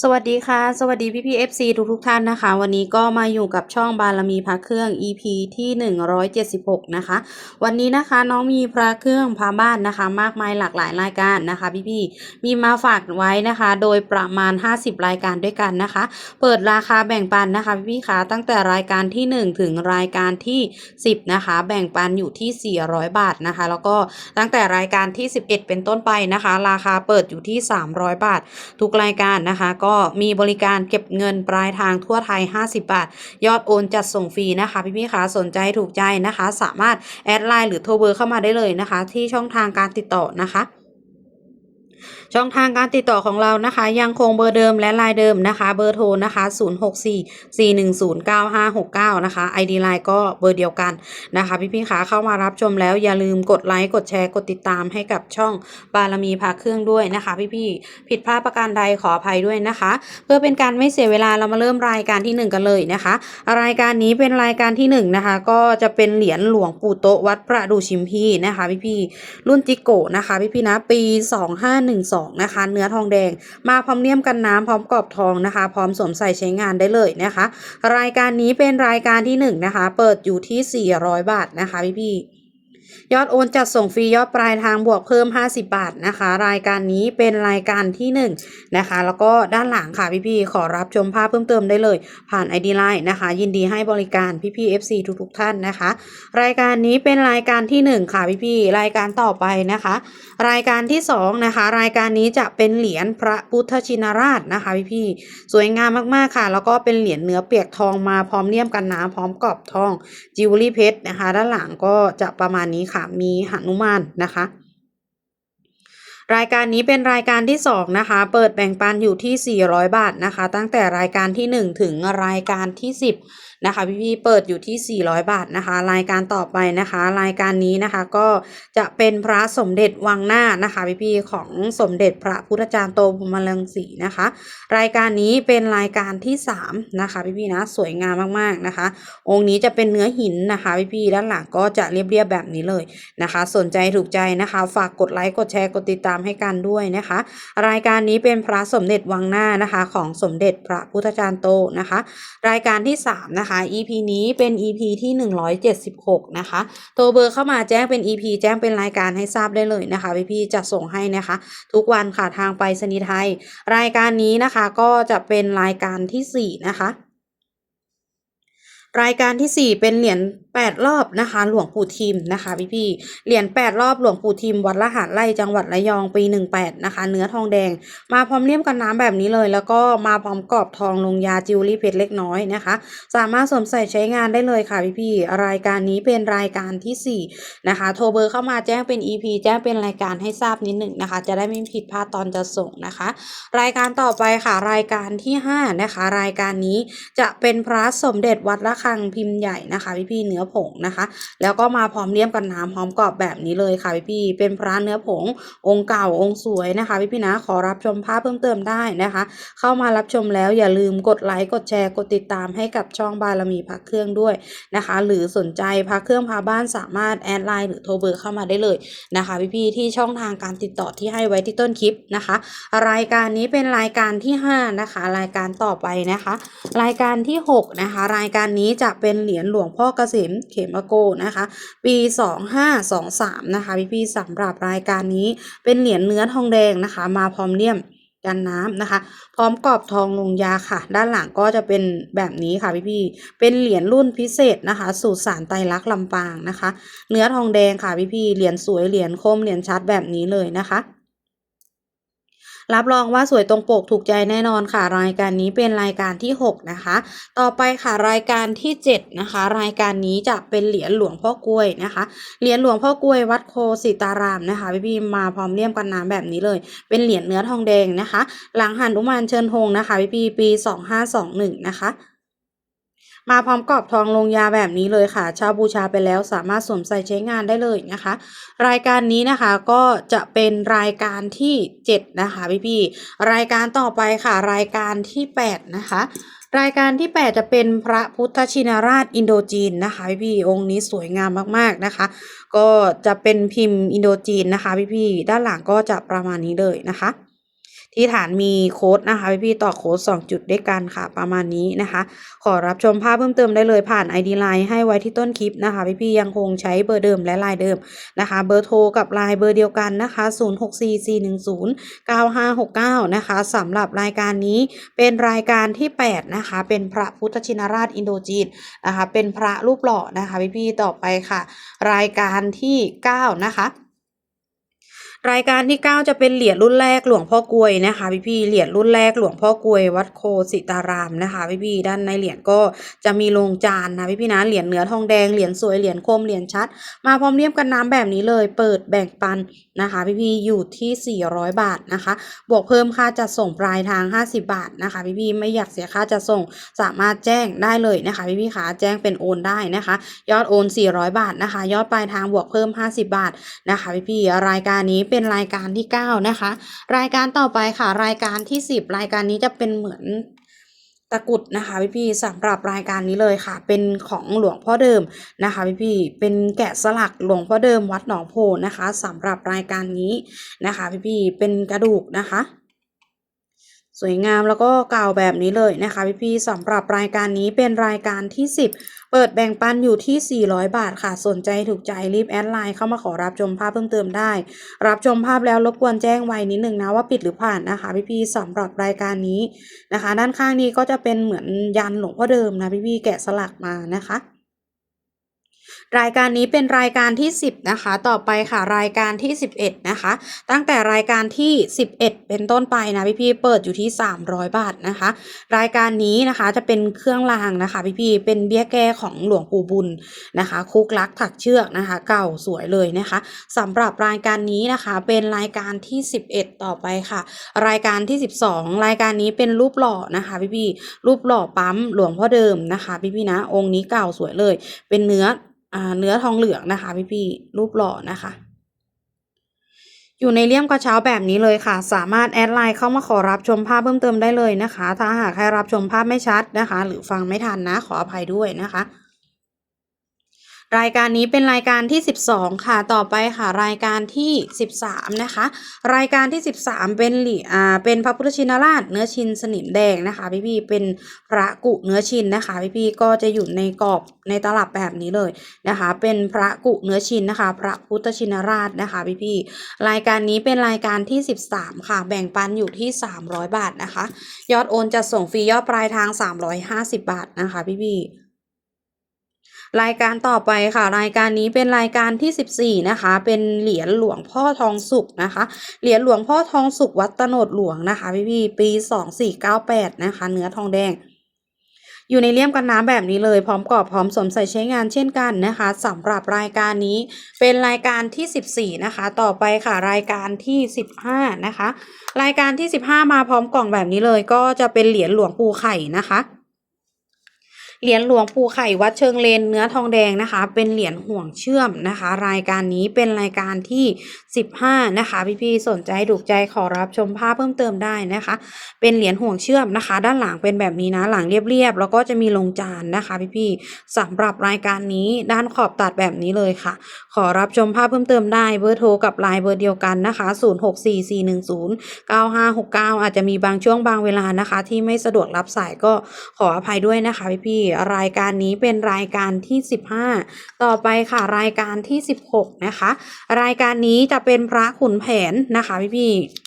สวัสดีค่ะ สวัสดีพี่พีเอฟซีทุกทุกท่านนะคะ วันนี้ก็มาอยู่กับช่องบารมีพระเครื่อง EP ที่ 176 นะคะ วันนี้นะคะน้องมีพระเครื่องพาบ้านนะคะ มากมายหลากหลายรายการนะคะพี่พี่มีมาฝากไว้นะคะ โดยประมาณ 50 รายการด้วยกันนะคะ เปิดราคาแบ่งปันนะคะพี่พี่คะตั้งแต่รายการที่ 1 ถึงรายการที่ 10 นะคะ แบ่งปันอยู่ที่ 400 บาทนะคะ แล้วก็ตั้งแต่รายการที่ 11 เป็นต้นไปนะคะ ราคาเปิดอยู่ที่ 300 บาท ทุกรายการนะคะก็มีบริการเก็บเงินปลายทางทั่วไทย 50 บาท ยอดโอนจัดส่งฟรีนะคะพี่ๆคะสนใจถูกใจนะคะ สามารถแอดไลน์หรือโทรเบอร์เข้ามาได้เลยนะคะ ที่ช่องทางการติดต่อนะคะช่องทางการติดต่อของเรานะคะ ยังคงเบอร์เดิมและไลน์เดิมนะคะ เบอร์โทรนะคะ 0644109569 นะคะ ID ไลน์ก็เบอร์เดียวกันนะคะ พี่ๆคะเข้ามารับชมแล้วอย่าลืมกดไลค์กดแชร์กดติดตามให้กับช่องบารมีพาเครื่องด้วยนะคะ พี่ๆผิดพลาดประการใดขออภัยด้วยนะคะ เพื่อเป็นการไม่เสียเวลาเรามาเริ่มรายการที่หนึ่งกันเลยนะคะ รายการนี้เป็นรายการที่หนึ่งนะคะก็จะเป็นเหรียญหลวงปู่โตวัดประดูชิมพีนะคะ พี่ๆรุ่นจิโกะนะคะ พี่ๆนะปี 2512นะคะ เนื้อทองแดง มาพร้อมเนียมกันน้ำพร้อมกรอบทองนะคะ พร้อมสวมใส่ใช้งานได้เลยนะคะ รายการนี้เป็นรายการที่หนึ่งนะคะ เปิดอยู่ที่ 400 บาทนะคะพี่ๆ ยอดโอนจัดส่งฟรียอดปลายทางบวกเพิ่ม 50 บาทนะคะ รายการนี้เป็นรายการที่ 1 นะคะ แล้วก็ด้านหลังค่ะพี่ๆขอรับชมภาพเพิ่มเติมได้เลย ผ่าน ID Line นะคะ ยินดีให้บริการพี่ๆ FC ทุกๆท่านนะคะ รายการนี้เป็นรายการที่ 1 ค่ะพี่ๆรายการต่อไปนะคะ รายการที่2นะคะรายการนี้จะเป็นเหรียญพระพุทธชินราชนะคะพี่ๆสวยงามมากๆค่ะ แล้วก็เป็นเหรียญเนื้อเปียกทองมาพร้อมเลี่ยมกันน้ำพร้อมกรอบทองจิวเวลรี่เพชรนะคะ ด้านหลังก็จะประมาณนี้ค่ะ มีหนุมานนะคะ รายการนี้เป็นรายการที่ 2 นะคะ เปิดแบ่งปันอยู่ที่ 400 บาทนะคะ ตั้งแต่รายการที่ 1 ถึงรายการที่ 10 นะคะพี่ๆเปิดอยู่ที่ 400 บาทนะคะ รายการต่อไปนะคะ รายการนี้นะคะก็จะเป็นพระสมเด็จวังหน้านะคะพี่ๆของสมเด็จพระพุทธจารย์โตพรหมรังสีนะคะ รายการนี้เป็นรายการที่ 3 นะคะพี่ๆนะสวยงามมากๆนะคะ องค์นี้จะเป็นเนื้อหินนะคะพี่ๆด้านหลังก็จะเรียบๆแบบนี้เลยนะคะ สนใจถูกใจนะคะ ฝากกดไลค์กดแชร์กดติดตามให้กันด้วยนะคะ รายการนี้เป็นพระสมเด็จวังหน้านะคะ ของสมเด็จพระพุทธจารย์โตนะคะ รายการที่3นะคะ EP นี้เป็น EP ที่ 176 นะคะโทรเบอร์เข้ามาแจ้งเป็น EP แจ้งเป็นรายการให้ทราบได้เลยนะคะพี่ๆจะส่งให้นะคะ ทุกวันค่ะทางไปสนิทไทย รายการนี้นะคะก็จะเป็นรายการทีสี่4 นะคะ รายการทีสี่ 4 เป็นเหรียญ8รอบนะคะ หลวงปู่ทิมนะคะพี่พี่ๆเหรียญ8รอบหลวงปู่ทิม วัดละหารไร่จังหวัดระยองปี 18 นะคะ เนื้อทองแดง มาพร้อมเลี่ยมกันน้ำแบบนี้เลย แล้วก็มาพร้อมกรอบทองลงยาจิวเวลรี่เพชรเล็กน้อยนะคะ สามารถสวมใส่ใช้งานได้เลยค่ะพี่พี่ๆรายการนี้เป็นรายการที่ 4 นะคะ โทรเบอร์เข้ามาแจ้งเป็น EP แจ้งเป็นรายการให้ทราบนิดหนึ่งนะคะ จะได้ไม่ผิดพลาดตอนจะส่งนะคะ รายการต่อไปค่ะรายการที่ 5 นะคะ รายการนี้จะเป็นพระสมเด็จวัดละคังพิมพ์ใหญ่นะคะพี่พี่ๆเนื้อผงนะคะ แล้วก็มาพร้อมเลี่ยมกันน้ำพร้อมกรอบแบบนี้เลยค่ะพี่พี่ๆเป็นพระเนื้อผงองค์เก่าองค์สวยนะคะพี่พี่ๆนะขอรับชมภาพเพิ่มเติมได้นะคะ เข้ามารับชมแล้วอย่าลืมกดไลค์กดแชร์กดติดตามให้กับช่องบารมีพักเครื่องด้วยนะคะ หรือสนใจพักเครื่องพาบ้านสามารถแอดไลน์หรือโทรเบอร์เข้ามาได้เลยนะคะพี่ๆที่ช่องทางการติดต่อที่ให้ไว้ที่ต้นคลิปนะคะ รายการนี้เป็นรายการที่ 5 นะคะ รายการต่อไปนะคะ รายการที่ 6 นะคะ รายการนี้จะเป็นเหรียญหลวงพ่อเกษมเขมโกนะคะ ปี 2523 นะคะพี่ๆสำหรับรายการนี้เป็นเหรียญเนื้อทองแดงนะคะ มาพร้อมเลี่ยมกันน้ำนะคะ พร้อมกรอบทองลงยาค่ะ ด้านหลังก็จะเป็นแบบนี้ค่ะพี่ๆเป็นเหรียญรุ่นพิเศษนะคะ สูตรสารไตรลักษณ์ลำปางนะคะ เนื้อทองแดงค่ะพี่ๆเหรียญสวยเหรียญคมเหรียญชัดแบบนี้เลยนะคะ รับรองว่าสวยตรงปกถูกใจแน่นอนค่ะ รายการนี้เป็นรายการที่ 6 นะคะ ต่อไปค่ะรายการที่ 7 นะคะ รายการนี้จะเป็นเหรียญหลวงพ่อกล้วยนะคะ เหรียญหลวงพ่อกล้วยวัดโคสิตารามนะคะพี่พี่มาพร้อมเลี่ยมกันน้ำแบบนี้เลย เป็นเหรียญเนื้อทองแดงนะคะ หลังหันอุมานเชิญธงนะคะพี่พี่ปี 2521 นะคะ มาพร้อมกรอบทองลงยาแบบนี้เลยค่ะช่าบูชาไปแล้วสามารถสวมใส่ใช้งานได้เลยนะคะ รายการนี้นะคะก็จะเป็นรายการที่ 7 นะคะพี่พี่ๆรายการต่อไปค่ะ รายการที่ 8 นะคะ รายการที่ 8 จะเป็นพระพุทธชินราชอินโดจีนนะคะพี่พี่ๆองค์นี้สวยงามมาก ๆ นะคะ ก็จะเป็นพิมพ์อินโดจีนนะคะพี่พี่ๆด้านหลังก็จะประมาณนี้เลยนะคะ ที่ฐานมีโค้ดนะคะพี่ๆต่อโค้ด2 จุดด้วยกันค่ะ ประมาณนี้นะคะ ขอรับชมภาพเพิ่มเติมได้เลยผ่าน ID Line ให้ไว้ที่ต้นคลิปนะคะ พี่ๆยังคงใช้เบอร์เดิมและไลน์เดิมนะคะ เบอร์โทรกับไลน์เบอร์เดียวกันนะคะ 0644109569 นะคะสำหรับรายการนี้เป็นรายการที่ 8 นะคะ เป็นพระพุทธชินราชอินโดจีนนะคะ เป็นพระรูปหล่อนะคะพี่ๆต่อไปค่ะ รายการที่ 9 นะคะ รายการที่ 9 จะเป็นเหรียญรุ่นแรกหลวงพ่อกลวยนะคะพี่ๆเหรียญรุ่นแรกหลวงพ่อกลวยวัดโคสิตารามนะคะพี่ๆด้านในเหรียญก็จะมีโลงจานนะพี่ๆนะเหรียญเนื้อทองแดงเหรียญสวยเหรียญคมเหรียญชัด มาพร้อมเรียบกันน้ำแบบนี้เลย เปิดแบ่งปันนะคะพี่ๆอยู่ที่ 400 บาทนะคะ บวกเพิ่มค่าจัดส่งปลายทาง 50 บาทนะคะพี่ๆไม่อยากเสียค่าจัดส่งสามารถแจ้งได้เลยนะคะพี่ๆขาแจ้งเป็นโอนได้นะคะ ยอดโอน 400 บาทนะคะ ยอดปลายทางบวกเพิ่ม 50 บาทนะคะพี่ๆรายการนี้เป็น็นรายการที่ 9 นะคะ รายการต่อไปค่ะ รายการที่ 10 รายการนี้จะเป็นเหมือนตะกรุดนะคะพี่พี่สำหรับรายการนี้เลยค่ะ เป็นของหลวงพ่อเดิมนะคะพี่พี่เป็นแกะสลักหลวงพ่อเดิมวัดหนองโพนะคะสำหรับรายการนี้นะคะพี่พี่เป็นกระดูกนะคะ สวยงามแล้วก็เก่าแบบนี้เลยนะคะพี่พี่สำหรับรายการนี้เป็นรายการที่ 10 เปิดแบ่งปันอยู่ที่ 400 บาทค่ะ สนใจถูกใจรีบแอดไลน์เข้ามาขอรับชมภาพเพิ่มเติมได้ รับชมภาพแล้วรบกวนแจ้งไว้นิดนึงนะว่าปิดหรือผ่านนะคะพี่พี่ๆสำหรับรายการนี้นะคะ ด้านข้างนี้ก็จะเป็นเหมือนยันหลวงพ่อเดิมนะพี่พี่ๆแกะสลักมานะคะ รายการนี้เป็นรายการที่ 10 นะคะ ต่อไปค่ะรายการที่ 11 นะคะ ตั้งแต่รายการที่ 11 เป็นต้นไปนะพี่พี่เปิดอยู่ที่ 300 บาทนะคะ รายการนี้นะคะจะเป็นเครื่องรางนะคะพี่พี่เป็นเบี้ยแก้ของหลวงปู่บุญนะคะ คุกลักถักเชือกนะคะ เก่าสวยเลยนะคะสำหรับรายการนี้นะคะเป็นรายการที่ 11 ต่อไปค่ะ รายการที่ 12 รายการนี้เป็นรูปหล่อนะคะพี่พี่รูปหล่อปั๊มหลวงพ่อเดิมนะคะพี่พี่นะองค์นี้เก่าสวยเลย เป็นเนื้อ เนื้อทองเหลืองนะคะพี่พี่ๆรูปหล่อนะคะ อยู่ในเลี่ยมกระเช้าแบบนี้เลยค่ะ สามารถแอดไลน์เข้ามาขอรับชมภาพเพิ่มเติมได้เลยนะคะ ถ้าหากใครรับชมภาพไม่ชัดนะคะ หรือฟังไม่ทันนะขออภัยด้วยนะคะ รายการนี้เป็นรายการที่ 12 ค่ะ ต่อไปค่ะ รายการที่ 13 นะคะ รายการที่ 13 เป็นหลีอ่าเป็นพระพุทธชินราชเนื้อชินสนิมแดงนะคะ พี่พี่เป็นพระกุเนื้อชินนะคะ พี่พี่ก็จะอยู่ในกรอบในตลับแบบนี้เลยนะคะ เป็นพระกุเนื้อชินนะคะ พระพุทธชินราชนะคะ พี่พี่รายการนี้เป็นรายการที่ 13 ค่ะ แบ่งปันอยู่ที่ 300 บาทนะคะ ยอดโอนจะส่งฟรียอดปลายทาง 350 บาทนะคะ พี่พี่ รายการต่อไปค่ะ รายการนี้เป็นรายการที่ 14 นะคะ เป็นเหรียญหลวงพ่อทองสุกนะคะ เหรียญหลวงพ่อทองสุกวัดตโนดหลวงนะคะพี่พี่ปี 2498 นะคะ เนื้อทองแดง อยู่ในเลี่ยมกันน้ำแบบนี้เลยพร้อมกรอบพร้อมสวมใส่ใช้งานเช่นกันนะคะสำหรับรายการนี้เป็นรายการที่ 14 นะคะ ต่อไปค่ะรายการที่ 15 นะคะ รายการที่ 15 มาพร้อมกล่องแบบนี้เลย ก็จะเป็นเหรียญหลวงปู่ไข่นะคะ เหรียญหลวงปู่ไข่วัดเชิงเลนเนื้อทองแดงนะคะ เป็นเหรียญห่วงเชื่อมนะคะ รายการนี้เป็นรายการที่ 15 นะคะ พี่ๆสนใจถูกใจขอรับชมภาพเพิ่มเติมได้นะคะ เป็นเหรียญห่วงเชื่อมนะคะ ด้านหลังเป็นแบบนี้นะ หลังเรียบๆแล้วก็จะมีลงจานนะคะ พี่ๆสำหรับรายการนี้ด้านขอบตัดแบบนี้เลยค่ะ ขอรับชมภาพเพิ่มเติมได้เบอร์โทรกับไลน์เบอร์เดียวกันนะคะ 0644109569 อาจจะมีบางช่วงบางเวลานะคะ ที่ไม่สะดวกรับสายก็ขออภัยด้วยนะคะพี่ๆรายการนี้เป็นรายการที่ 15 ต่อไปค่ะรายการที่ 16 นะคะ รายการนี้จะเป็นพระขุนแผนนะคะพี่ๆ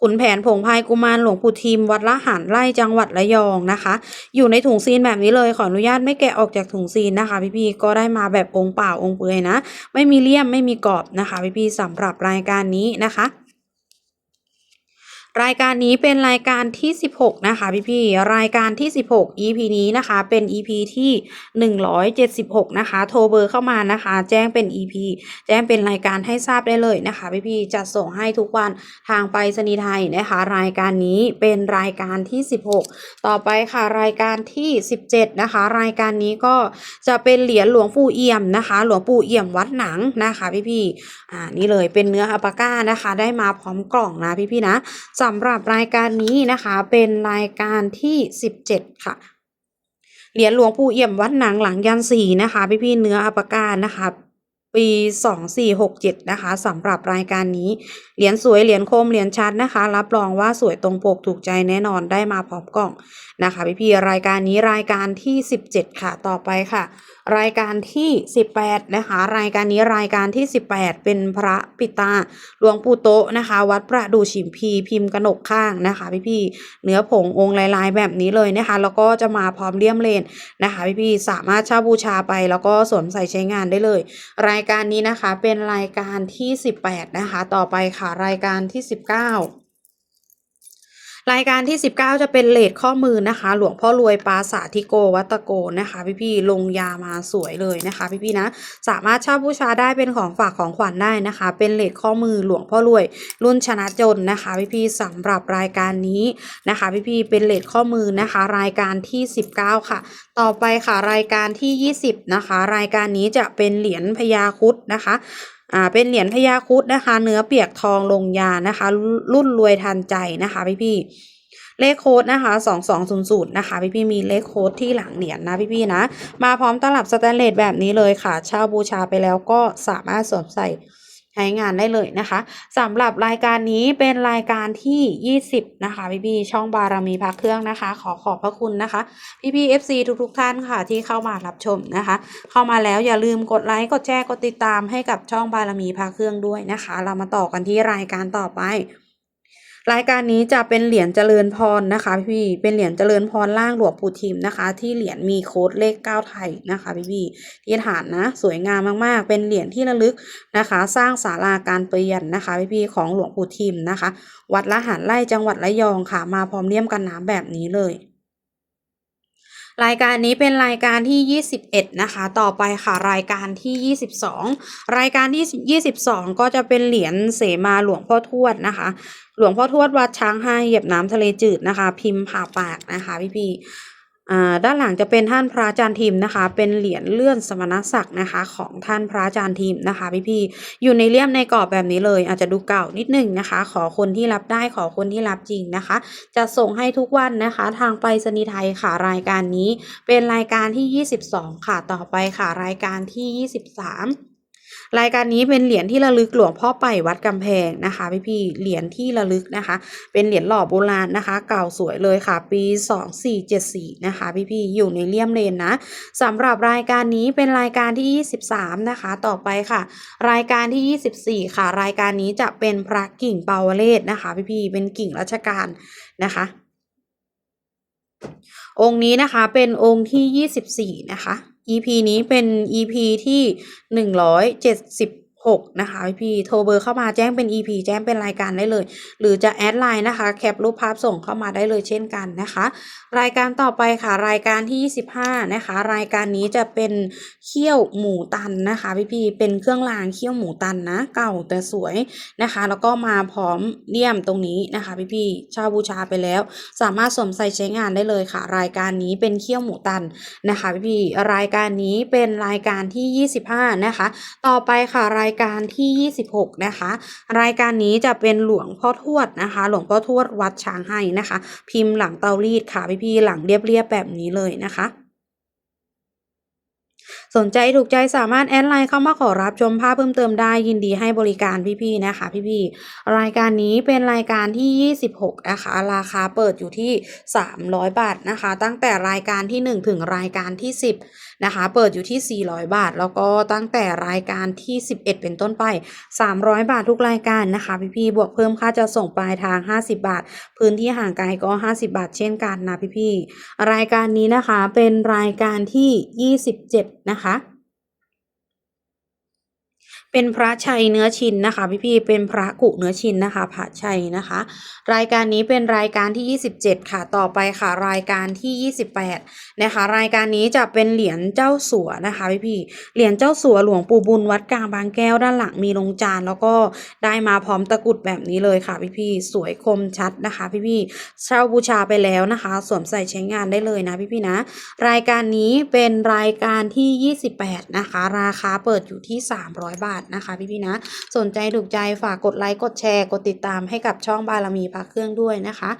ขุนแผนผงพายกุมารหลวงปู่ทิม วัดละหารไร่จังหวัดระยองนะคะ อยู่ในถุงซีนแบบนี้เลยขออนุญาตไม่แกะออกจากถุงซีนนะคะพี่ๆก็ได้มาแบบองค์เปล่าองค์เปลือยนะ ไม่มีเลี่ยมไม่มีกรอบนะคะพี่ๆสำหรับรายการนี้นะคะ รายการนี้เป็นรายการที่ 16 นะคะพี่ๆรายการที่ 16 EP นี้นะคะเป็น EP ที่ 176 นะคะ โทรเบอร์เข้ามานะคะ แจ้งเป็น EP แจ้งเป็นรายการให้ทราบได้เลยนะคะพี่ๆจะส่งให้ทุกวันทางไปรษณีไทยนะคะ รายการนี้เป็นรายการที่ 16 ต่อไปค่ะรายการที่ 17 นะคะ รายการนี้ก็จะเป็นเหรียญหลวงปู่เอี่ยมนะคะ หลวงปู่เอี่ยมวัดหนังนะคะพี่ๆอ่านี่เลยเป็นเนื้ออัปปาก้านะคะ ได้มาพร้อมกล่องนะพี่ๆนะสำหรับรายการนี้นะคะเป็นรายการที่ 17 ค่ะเหรียญหลวงปู่เอี่ยมวัดหนังหลังยันสีนะคะ พี่พี่เนื้ออัปการนะคะ ปี 2467 นะคะสำหรับรายการนี้ เหรียญสวยเหรียญคมเหรียญชัดนะคะ รับรองว่าสวยตรงปกถูกใจแน่นอนได้มาพร้อมกล่องนะคะพี่ๆรายการนี้รายการที่ 17 ค่ะต่อไปค่ะ รายการที่ 18 นะคะ รายการนี้รายการที่ 18 เป็นพระปิตาหลวงปู่โตะนะคะ วัดประดูฉิมพีพิมพ์กนกข้างนะคะพี่ๆเนื้อผงองค์ลายๆ แบบนี้เลยนะคะ แล้วก็จะมาพร้อมเลี่ยมเลนนะคะพี่ๆสามารถเช่าบูชาไปแล้วก็สวมใส่ใช้งานได้เลย รายการนี้นะคะเป็นรายการที่ 18 นะคะ ต่อไปค่ะรายการที่ 19 รายการที่ 19 จะเป็นเลทข้อมือนะคะ หลวงพ่อรวยปราสาทธิโกวัตโกนะคะพี่ๆลงยามาสวยเลยนะคะพี่ๆนะ สามารถเช่าบูชาได้เป็นของฝากของขวัญได้นะคะ เป็นเลทข้อมือหลวงพ่อรวย รุ่นชนะจนนะคะพี่ๆสำหรับรายการนี้นะคะ พี่ๆเป็นเลทข้อมือนะคะ รายการที่ 19 ค่ะ ต่อไปค่ะรายการที่ 20 นะคะ รายการนี้จะเป็นเหรียญพญาคุดนะคะ อ่าเป็นเหรียญพญาคุดนะคะ เนื้อเปียกทองลงยานะคะ รุ่นรวยทันใจนะคะพี่พี่เลขโค้ดนะคะ2200นะคะ พี่พี่มีเลขโค้ดที่หลังเหรียญนะพี่พี่นะ มาพร้อมตลับสแตนเลสแบบนี้เลยค่ะ เช่าบูชาไปแล้วก็สามารถสวมใส่ ใช้งานได้เลยนะคะสำหรับรายการนี้เป็นรายการที่ 20 นะคะ พี่พี่ช่องบารมีพักเครื่องนะคะ ขอขอบพระคุณนะคะ พี่พี่ๆ FC ทุกๆท่านค่ะที่เข้ามารับชมนะคะ เข้ามาแล้วอย่าลืมกดไลค์กดแชร์กดติดตามให้กับช่องบารมีพักเครื่องด้วยนะคะ เรามาต่อกันที่รายการต่อไป รายการนี้จะเป็นเหรียญเจริญพรนะคะ พี่เป็นเหรียญเจริญพรล่างหลวงปู่ทิมนะคะ ที่เหรียญมีโค้ดเลข9ไทยนะคะ พี่ๆที่ฐานนะสวยงามมากๆ เป็นเหรียญที่ระลึกนะคะ สร้างศาลาการเปลี่ยนนะคะ พี่ๆของหลวงปู่ทิมนะคะ วัดละหารไร่จังหวัดระยองค่ะ มาพร้อมเลี่ยมกันน้ำแบบนี้เลยรายการนี้เป็นรายการที่ 21 นะคะ ต่อไปค่ะรายการที่ 22 รายการที่ 22 ก็จะเป็นเหรียญเสมาหลวงพ่อทวดนะคะ หลวงพ่อทวดวัดช้างให้เหยียบน้ำทะเลจืดนะคะ พิมพ์ผ่าปากนะคะ พี่พี่อ่าด้านหลังจะเป็นท่านพระอาจารย์ทิมนะคะ เป็นเหรียญเลื่อนสมณศักดิ์นะคะ ของท่านพระอาจารย์ทิมนะคะพี่พี่อยู่ในเลี่ยมในกรอบแบบนี้เลย อาจจะดูเก่านิดนึงนะคะ ขอคนที่รับได้ขอคนที่รับจริงนะคะ จะส่งให้ทุกวันนะคะ ทางไปรษณีย์ไทยค่ะรายการนี้ เป็นรายการที่ 22 ค่ะต่อไปค่ะรายการที่ 23 รายการนี้เป็นเหรียญที่ระลึกหลวงพ่อไปวัดกำแพงนะคะพี่พี่เหรียญที่ระลึกนะคะ เป็นเหรียญหล่อโบราณนะคะ เก่าสวยเลยค่ะ ปี 2474 นะคะพี่พี่อยู่ในเลี่ยมเลนนะสำหรับรายการนี้เป็นรายการที่ 23 นะคะ ต่อไปค่ะ รายการที่ 24 ค่ะ รายการนี้จะเป็นพระกิ่งเปาวเลศนะคะพี่พี่เป็นกิ่งรัชกาลนะคะองค์นี้นะคะเป็นองค์ที่ 24 นะคะ EP นี้เป็น EP ที่ 6 นะคะพี่โทรเบอร์เข้ามาแจ้งเป็น EP แจ้งเป็นรายการได้เลย หรือจะแอดไลน์นะคะ แคปรูปภาพส่งเข้ามาได้เลยเช่นกันนะคะ รายการต่อไปค่ะ รายการที่ 25 นะคะ รายการนี้จะเป็นเขี้ยวหมูตันนะคะพี่ๆเป็นเครื่องรางเขี้ยวหมูตันนะ เก่าแต่สวยนะคะ แล้วก็มาพร้อมเลี่ยมตรงนี้นะคะพี่ๆเช่าบูชาไปแล้ว สามารถสวมใส่ใช้งานได้เลยค่ะ รายการนี้เป็นเขี้ยวหมูตันนะคะพี่ๆรายการนี้เป็นรายการที่ 25 นะคะ ต่อไปค่ะรายการที่ 26 นะคะ รายการนี้จะเป็นหลวงพ่อทวดนะคะ หลวงพ่อทวดวัดช้างให้นะคะ พิมพ์หลังเตารีดค่ะพี่ๆหลังเรียบๆแบบนี้เลยนะคะสนใจถูกใจสามารถแอดไลน์เข้ามาขอรับชมภาพเพิ่มเติมได้ยินดีให้บริการพี่ๆนะคะ พี่ๆรายการนี้เป็นรายการที่ 26 นะคะ ราคาเปิดอยู่ที่ 300 บาทนะคะ ตั้งแต่รายการที่ 1 ถึงรายการที่ 10 นะคะ เปิดอยู่ที่ 400 บาท แล้วก็ตั้งแต่รายการที่ 11 เป็นต้นไป 300 บาททุกรายการนะคะพี่พีบวกเพิ่มค่าจะส่งปลายทาง 50 บาท พื้นที่ห่างไกลก็ 50 บาท เช่นกันนะพี่พีรายการนี้นะคะเป็นรายการที่ 27 นะคะ เป็นพระชัยเนื้อชินนะคะ พี่ๆเป็นพระกุเนื้อชินนะคะพระชัยนะคะ รายการนี้เป็นรายการที่ 27 ค่ะต่อไปค่ะ รายการที่ 28 นะคะ รายการนี้จะเป็นเหรียญเจ้าสัวนะคะพี่ๆเหรียญเจ้าสัวหลวงปู่บุญวัดกลางบางแก้วด้านหลังมีลงจานแล้วก็ได้มาพร้อมตะกุดแบบนี้เลยค่ะพี่ๆสวยคมชัดนะคะ พี่ๆเช่าบูชาไปแล้วนะคะ สวมใส่ใช้งานได้เลยนะพี่ๆนะ รายการนี้เป็นรายการที่ 28 นะคะ ราคาเปิดอยู่ที่ 300 บาทนะคะพี่ๆนะ สนใจถูกใจฝากกดไลค์กดแชร์ กดติดตามให้กับช่องบารมีพักเครื่องด้วยนะคะ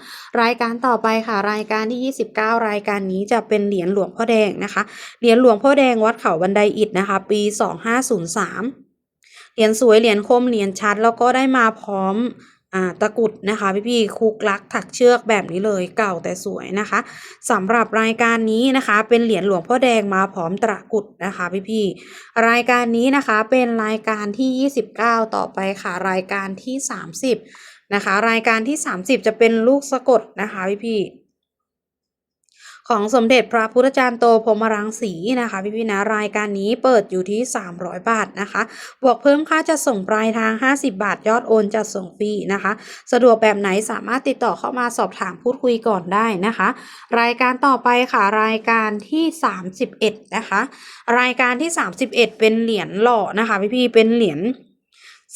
รายการต่อไปค่ะ รายการที่ 29 รายการนี้จะเป็นเหรียญหลวงพ่อแดงนะคะ เหรียญหลวงพ่อแดงวัดเขาบันไดอิดนะคะ ปี 2503 เหรียญสวยเหรียญคมเหรียญชัดแล้วก็ได้มาพร้อม ตะกุดนะคะพี่ๆคุกลักถักเชือกแบบนี้เลยเก่าแต่สวยนะคะสำหรับรายการนี้นะคะเป็นเหรียญหลวงพ่อแดงมาพร้อมตะกุดนะคะพี่ๆรายการนี้นะคะเป็นรายการที่ 29 ต่อไปค่ะรายการที่ 30 นะคะ รายการที่ 30 จะเป็นลูกสะกดนะคะพี่ๆ ของสมเด็จพระพุทธจารย์โตพรมรังสีนะคะพี่พี่นะรายการนี้เปิดอยู่ที่ 300 บาทนะคะ บวกเพิ่มค่าจะส่งปลายทาง 50 บาทยอดโอนจะส่งฟรีนะคะ สะดวกแบบไหนสามารถติดต่อเข้ามาสอบถามพูดคุยก่อนได้นะคะ รายการต่อไปค่ะรายการที่ 31 นะคะ รายการที่ 31 เป็นเหรียญหล่อนะคะพี่พี่เป็นเหรียญ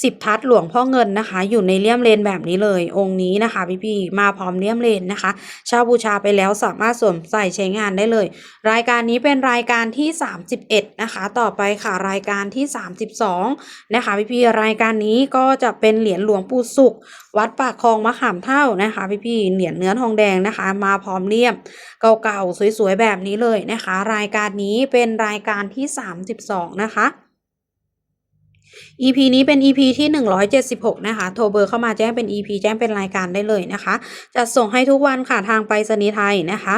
สิบทัดหลวงพ่อเงินนะคะ อยู่ในเลี่ยมเลนแบบนี้เลย องค์นี้นะคะพี่ๆมาพร้อมเลี่ยมเลนนะคะเช่าบูชาไปแล้วสามารถสวมใส่ใช้งานได้เลย รายการนี้เป็นรายการที่ 31 นะคะ ต่อไปค่ะรายการที่ 32 นะคะพี่ๆรายการนี้ก็จะเป็นเหรียญหลวงปู่สุข วัดปากคลองมะขามเท่านะคะพี่ๆเหรียญเนื้อทองแดงนะคะ มาพร้อมเลี่ยมเก่าๆสวยๆแบบนี้เลยนะคะ รายการนี้เป็นรายการที่ 32 นะคะ EP นี้เป็น EP ที่ 176 นะคะ โทรเบอร์เข้ามาแจ้งเป็น EP แจ้งเป็นรายการได้เลยนะคะ จะส่งให้ทุกวันค่ะทางไปรษณีย์ไทยนะคะ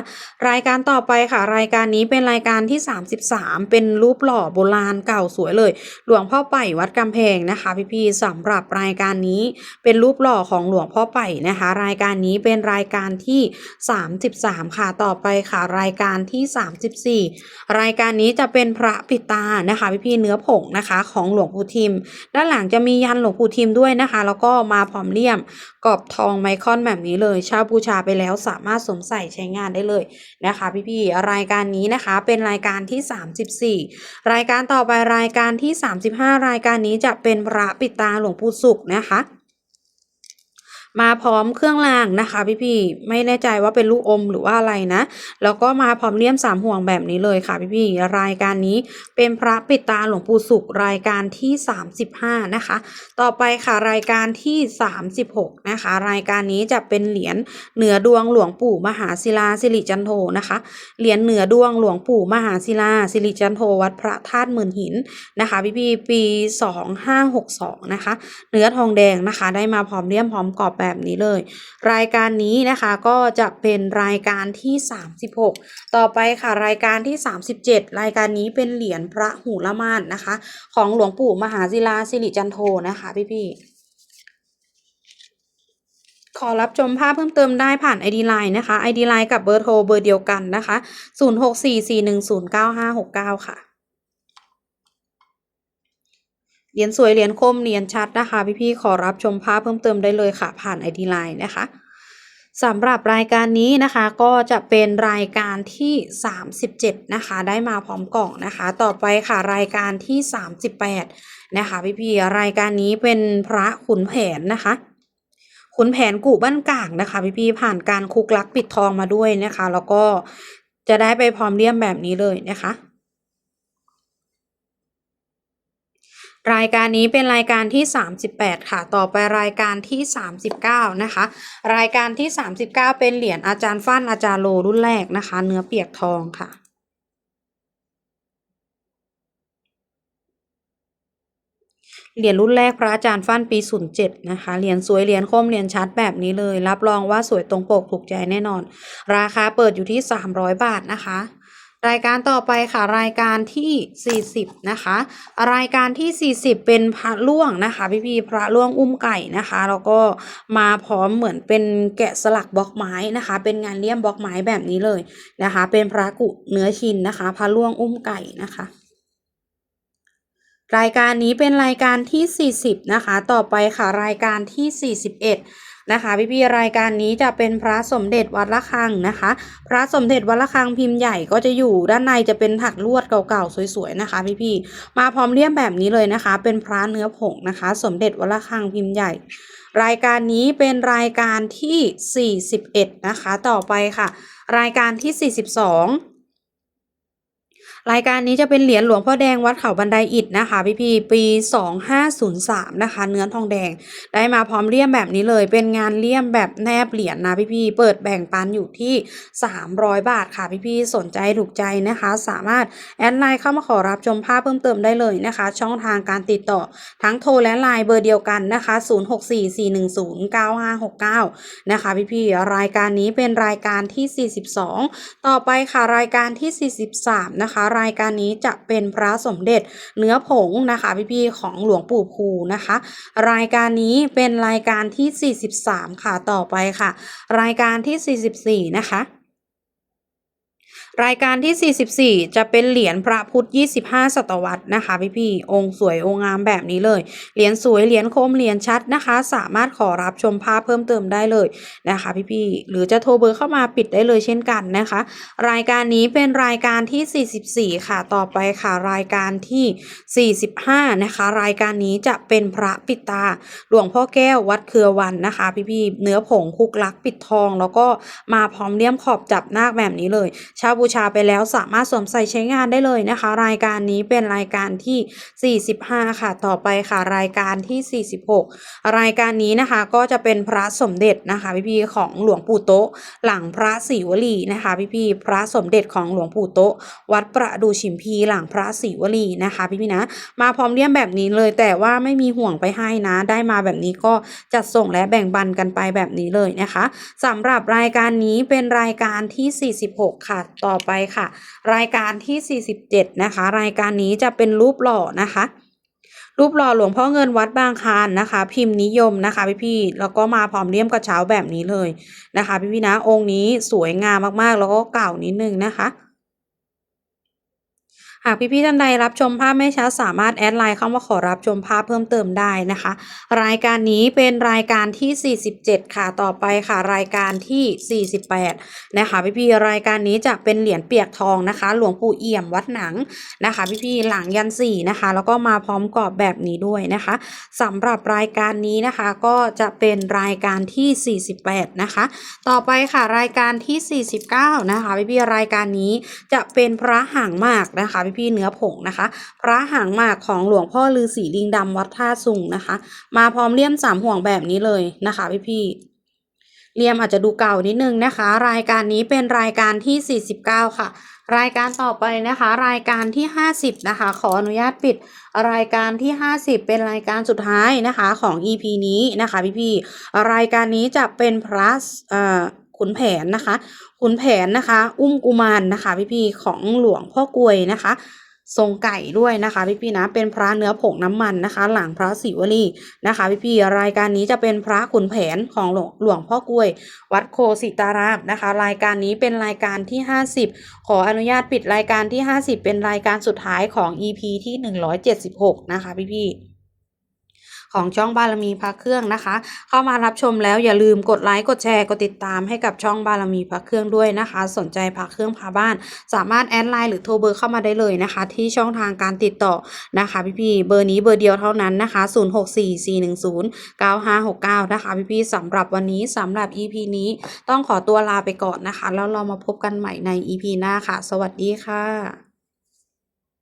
รายการต่อไปค่ะ รายการนี้เป็นรายการที่ 33 เป็นรูปหล่อโบราณเก่าสวยเลย หลวงพ่อไป่วัดกำแพงนะคะพี่ๆสำหรับรายการนี้เป็นรูปหล่อของหลวงพ่อไป่นะคะ รายการนี้เป็นรายการที่ 33 ค่ะ ต่อไปค่ะ รายการที่ 34 รายการนี้จะเป็นพระปิตานะคะพี่ๆเนื้อผงนะคะ ของหลวงปู่ทิมด้านหลังจะมียันหลวงปู่ทิมด้วยนะคะ แล้วก็มาพร้อมเลี่ยมกรอบทองไมคอนแบบนี้เลยเช่าบูชาไปแล้วสามารถสวมใส่ใช้งานได้เลยนะคะ พี่ๆรายการนี้นะคะเป็นรายการที่ 34 รายการต่อไปรายการที่ 35 รายการนี้จะเป็นพระปิดตาหลวงปู่สุขนะคะ มาพร้อมเครื่องรางนะคะพี่ๆไม่แน่ใจว่าเป็นลูกอมหรือว่าอะไรนะ แล้วก็มาพร้อมเลี่ยมสามห่วงแบบนี้เลยค่ะพี่ๆรายการนี้เป็นพระปิดตาหลวงปู่สุขรายการที่ 35 นะคะ ต่อไปค่ะรายการที่ 36 นะคะ รายการนี้จะเป็นเหรียญเหนือดวงหลวงปู่มหาศิลาสิริจันโทนะคะ เหรียญเหนือดวงหลวงปู่มหาศิลาสิริจันโทวัดพระธาตุหมื่นหินนะคะพี่ๆปี 2562 นะคะ เนื้อทองแดงนะคะ ได้มาพร้อมเลี่ยมพร้อมกรอบแบบนี้เลย รายการนี้นะคะก็จะเป็นรายการที่ 36 ต่อไปค่ะรายการที่ 37 รายการนี้เป็นเหรียญพระหูละมานนะคะ ของหลวงปู่มหาศิลาสิริจันโทนะคะพี่ๆขอรับชมภาพเพิ่มเติมได้ผ่าน ID Line นะคะ ID Line กับเบอร์โทรเบอร์เดียวกันนะคะ 0644109569 ค่ะ เห รียญสวยเหรียญคมเหรียญชัดนะคะ พี่ๆขอรับชมภาพเพิ่มเติมได้เลยค่ะผ่าน ID Line นะคะสำหรับรายการนี้นะคะก็จะเป็นรายการที่ 37 นะคะ ได้มาพร้อมกล่องนะคะ ต่อไปค่ะรายการที่ 38 นะคะ พี่ๆรายการนี้เป็นพระขุนแผนนะคะขุนแผนกู่บ้านกางนะคะ พี่ๆผ่านการคุกลักปิดทองมาด้วยนะคะ แล้วก็จะได้ไปพร้อมเลี่ยมแบบนี้เลยนะคะ รายการนี้เป็นรายการที่ 38 ค่ะ ต่อไปรายการที่ 39 นะคะ รายการที่ 39 เป็นเหรียญอาจารย์ฟั่นอาจารย์โลรุ่นแรกนะคะ เนื้อเปียกทองค่ะเหรียญรุ่นแรกพระอาจารย์ฟั่นปี 07 นะคะ เหรียญสวยเหรียญคมเหรียญชัดแบบนี้เลย รับรองว่าสวยตรงปกถูกใจแน่นอน ราคาเปิดอยู่ที่ 300 บาทนะคะ รายการต่อไปค่ะรายการที่ 40 นะคะ รายการที่ 40 เป็นพระล่วงนะคะ พี่พีพระล่วงอุ้มไก่นะคะแล้วก็มาพร้อมเหมือนเป็นแกะสลักบล็อกไม้นะคะ เป็นงานเลี่ยมบล็อกไม้แบบนี้เลยนะคะ เป็นพระกุเนื้อชินนะคะ พระล่วงอุ้มไก่นะคะรายการนี้เป็นรายการที่ 40 นะคะ ต่อไปค่ะรายการที่ 41 นะคะพี่ๆรายการนี้จะเป็นพระสมเด็จวัดละคังนะคะ พระสมเด็จวัดละคังพิมพ์ใหญ่ก็จะอยู่ด้านในจะเป็นถักลวดเก่าๆสวยๆนะคะ พี่ๆมาพร้อมเลี่ยมแบบนี้เลยนะคะ เป็นพระเนื้อผงนะคะ สมเด็จวัดละคังพิมพ์ใหญ่ รายการนี้เป็นรายการที่ 41 นะคะ ต่อไปค่ะ รายการที่ 42 รายการนี้จะเป็นเหรียญหลวงพ่อแดงวัดเขาบันไดอิฐนะคะ พี่พี่ปี 2503 นะคะ เนื้อทองแดง ได้มาพร้อมเลี่ยมแบบนี้เลย เป็นงานเลี่ยมแบบแนบเหรียญนะพี่พี่เปิดแบ่งปันอยู่ที่ 300 บาทค่ะพี่พี่สนใจถูกใจนะคะ สามารถแอดไลน์เข้ามาขอรับชมภาพเพิ่มเติมได้เลยนะคะ ช่องทางการติดต่อทั้งโทรและไลน์เบอร์เดียวกันนะคะ 0644109569 นะคะพี่พี่รายการนี้เป็นรายการที่ 42 ต่อไปค่ะรายการที่ 43 นะคะรายการนี้จะเป็นพระสมเด็จเนื้อผงนะคะพี่ๆของหลวงปู่ภูนะคะ รายการนี้เป็นรายการที่ 43 ค่ะต่อไปค่ะ รายการที่ 44 นะคะ รายการที่ 44 จะเป็นเหรียญพระพุทธ 25 ศตวรรษนะคะพี่พี่องค์สวยองค์งามแบบนี้เลย เหรียญสวยเหรียญคมเหรียญชัดนะคะ สามารถขอรับชมภาพเพิ่มเติมได้เลยนะคะพี่พี่หรือจะโทรเบอร์เข้ามาปิดได้เลยเช่นกันนะคะ รายการนี้เป็นรายการที่ 44 ค่ะต่อไปค่ะรายการที่ 45 นะคะ รายการนี้จะเป็นพระปิดตาหลวงพ่อแก้ววัดเครือวันนะคะ พี่พี่เนื้อผงคุกลักปิดทอง แล้วก็มาพร้อมเลี่ยมขอบจับนาคแบบนี้เลยเชาบูชาไปแล้วสามารถสวมใส่ใช้งานได้เลยนะคะ รายการนี้เป็นรายการที่ 45 ค่ะต่อไปค่ะรายการที่ 46 รายการนี้นะคะก็จะเป็นพระสมเด็จนะคะพี่พี่ๆของหลวงปู่โตะหลังพระศรีวลีนะคะพี่พี่ๆพระสมเด็จของหลวงปู่โตะวัดประดูชิมพีหลังพระศรีวลีนะคะพี่พี่ๆนะ มาพร้อมเลี่ยมแบบนี้เลยแต่ว่าไม่มีห่วงไปให้นะ ได้มาแบบนี้ก็จัดส่งและแบ่งปันกันไปแบบนี้เลยนะคะสำหรับรายการนี้เป็นรายการที่ 46 ค่ะต่อ่อไปค่ะ รายการที่ 47 นะคะ รายการนี้จะเป็นรูปหล่อนะคะ รูปหล่อหลวงพ่อเงินวัดบางคานนะคะ พิมพ์นิยมนะคะพี่พี่แล้วก็มาพร้อมเลี่ยมกระเช้าแบบนี้เลยนะคะ พี่พี่นะองค์นี้สวยงามมากๆ แล้วก็เก่านิดนึงนะคะ หากพี่ๆท่านใดรับชมภาพไม่ชัดสามารถแอดไลน์เข้ามาขอรับชมภาพเพิ่มเติมได้นะคะ รายการนี้เป็นรายการที่ 47 ค่ะต่อไปค่ะ รายการที่ 48 นะคะพี่ๆรายการนี้จะเป็นเหรียญเปียกทองนะคะ หลวงปู่เอี่ยมวัดหนังนะคะพี่ๆหลังยันสี่นะคะ แล้วก็มาพร้อมกรอบแบบนี้ด้วยนะคะสำหรับรายการนี้นะคะก็จะเป็นรายการที่ 48 นะคะ ต่อไปค่ะรายการที่ 49 นะคะพี่ๆรายการนี้จะเป็นพระหางมากนะคะพี่เนื้อผงนะคะ พระหางหมากของหลวงพ่อฤาษีลิงดำวัดท่าสุงนะคะ มาพร้อมเลี่ยมสามห่วงแบบนี้เลยนะคะพี่พี่ๆเลี่ยมอาจจะดูเก่านิดนึงนะคะ รายการนี้เป็นรายการที่ 49 ค่ะ รายการต่อไปนะคะ รายการที่ 50 นะคะ ขออนุญาตปิด รายการที่ 50 เป็นรายการสุดท้ายนะคะของ EP นี้นะคะพี่ๆรายการนี้จะเป็นพระเอ่อ ขุนแผนนะคะขุนแผนนะคะ อุ้มกุมารนะคะ พี่ๆของหลวงพ่อกลวยนะคะทรงไก่ด้วยนะคะพี่ๆนะเป็นพระเนื้อผงน้ำมันนะคะ หลังพระศิวลีนะคะพี่ๆรายการนี้จะเป็นพระขุนแผนของหลวงหลวงพ่อกลวย วัดโคสิตารามนะคะ รายการนี้เป็นรายการที่ 50 ขออนุญาตปิดรายการที่ 50 เป็นรายการสุดท้ายของ EP ที่ 176 นะคะพี่ๆ ของช่องบารมีพระเครื่องนะคะ เข้ามารับชมแล้วอย่าลืมกดไลค์กดแชร์กดติดตามให้กับช่องบารมีพระเครื่องด้วยนะคะ สนใจพระเครื่องพาบ้าน สามารถแอดไลน์หรือโทรเบอร์เข้ามาได้เลยนะคะ ที่ช่องทางการติดต่อนะคะพี่ๆเบอร์นี้เบอร์เดียวเท่านั้นนะคะ 0644109569 นะคะพี่ๆสำหรับวันนี้สำหรับ EP นี้ต้องขอตัวลาไปก่อนนะคะ แล้วเรามาพบกันใหม่ใน EP หน้าค่ะ สวัสดีค่ะ